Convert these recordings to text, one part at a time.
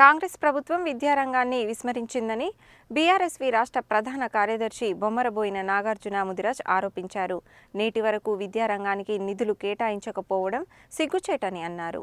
కాంగ్రెస్ ప్రభుత్వం విద్యారంగాన్ని విస్మరించిందని బీఆర్ఎస్వి రాష్ట్ర ప్రధాన కార్యదర్శి బొమ్మరబోయిన నాగార్జున ముదిరాజ్ ఆరోపించారు. నేటి వరకు విద్యారంగానికి నిధులు కేటాయించకపోవడం సిగ్గుచేటని అన్నారు.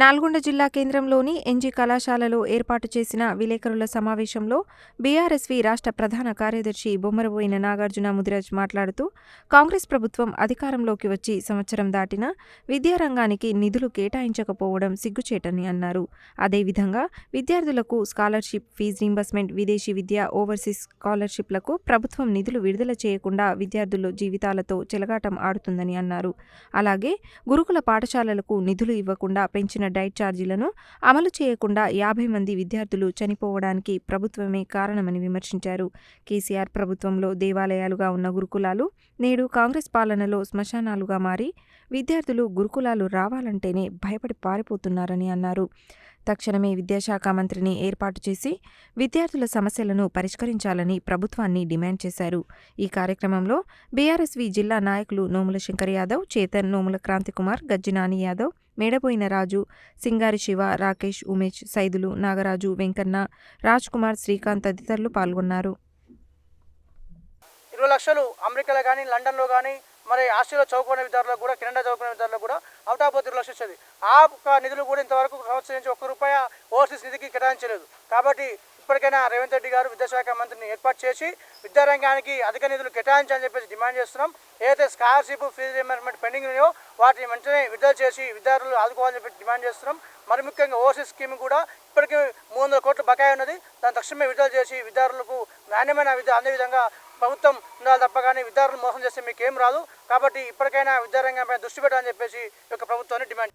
నల్గొండ జిల్లా కేంద్రంలోని ఎన్జీ కళాశాలలో ఏర్పాటు చేసిన విలేకరుల సమావేశంలో బీఆర్ఎస్వి రాష్ట్ర ప్రధాన కార్యదర్శి బొమ్మరబోయిన నాగార్జున ముదిరాజ్ మాట్లాడుతూ కాంగ్రెస్ ప్రభుత్వం అధికారంలోకి వచ్చి సంవత్సరం దాటినా విద్యారంగానికి నిధులు కేటాయించకపోవడం సిగ్గుచేటని అన్నారు. అదేవిధంగా విద్యార్థులకు స్కాలర్షిప్ ఫీజు రీంబర్స్మెంట్ విదేశీ విద్య ఓవర్సీస్ స్కాలర్షిప్లకు ప్రభుత్వం నిధులు విడుదల చేయకుండా విద్యార్థుల జీవితాలతో చెలగాటం ఆడుతుందని అన్నారు. అలాగే గురుకుల పాఠశాలలకు నిధులు ఇవ్వకుండా పెంచిన డైట్ ఛార్జీలను అమలు చేయకుండా యాభై మంది విద్యార్థులు చనిపోవడానికి ప్రభుత్వమే కారణమని విమర్శించారు. కేసీఆర్ ప్రభుత్వంలో దేవాలయాలుగా ఉన్న గురుకులాలు నేడు కాంగ్రెస్ పాలనలో శ్మశానాలుగా మారి విద్యార్థులు గురుకులాలు రావాలంటేనే భయపడి పారిపోతున్నారని అన్నారు. తక్షణమే విద్యాశాఖ మంత్రిని ఏర్పాటు చేసి విద్యార్థుల సమస్యలను పరిష్కరించాలని ప్రభుత్వాన్ని డిమాండ్ చేశారు. ఈ కార్యక్రమంలో బీఆర్ఎస్వి జిల్లా నాయకులు నోముల శంకర్ యాదవ్ చేతన్ నోముల క్రాంతికుమార్ గజ్జినాని యాదవ్ మేడపోయిన రాజు సింగారి శివ రాకేష్ ఉమేష్ సైదులు నాగరాజు వెంకన్న రాజ్ కుమార్ శ్రీకాంత్ తదితరులు పాల్గొన్నారు. ఇరవై లక్షలు అమెరికాలో కానీ లండన్లో కానీ మరి ఆస్ట్రేలియా చదువుకునే విద్యార్థులకు కూడా కెనడా చదువుకునే విద్యార్థులకు కూడా అవుట్ ఇరవై లక్షలు వచ్చేది ఆ నిధులు కూడా ఇంతవరకు సంవత్సరం నుంచి ఒక్క రూపాయి ఓవర్సీస్ నిధికి కేటాయించలేదు. కాబట్టి ఇప్పటికైనా రేవంత్ రెడ్డి గారు విద్యాశాఖ మంత్రిని ఏర్పాటు చేసి విద్యారంగానికి అధిక నిధులు కేటాయించాలని చెప్పేసి డిమాండ్ చేస్తున్నాం. ఏదైతే స్కాలర్షిప్ ఫీజు రియంబర్స్మెంట్ పెండింగ్ ఉన్నాయో వాటిని వెంటనే విడుదల చేసి విద్యార్థులు ఆదుకోవాలని చెప్పి డిమాండ్ చేస్తున్నాం. మరి ముఖ్యంగా ఓవర్సీస్ స్కీమ్ కూడా ఇప్పటికీ మూడు వందల కోట్ల బకాయి ఉన్నది. దాని తక్షణమే విడుదల చేసి విద్యార్థులకు నాణ్యమైన విద్య అందే విధంగా ప్రభుత్వం ఉండాలి తప్ప కానీ విద్యార్థులు మోసం చేస్తే మీకు ఏం రాదు. కాబట్టి ఇప్పటికైనా విద్యారంగంపై దృష్టి పెట్టాలని చెప్పేసి ఈ యొక్క ప్రభుత్వాన్ని డిమాండ్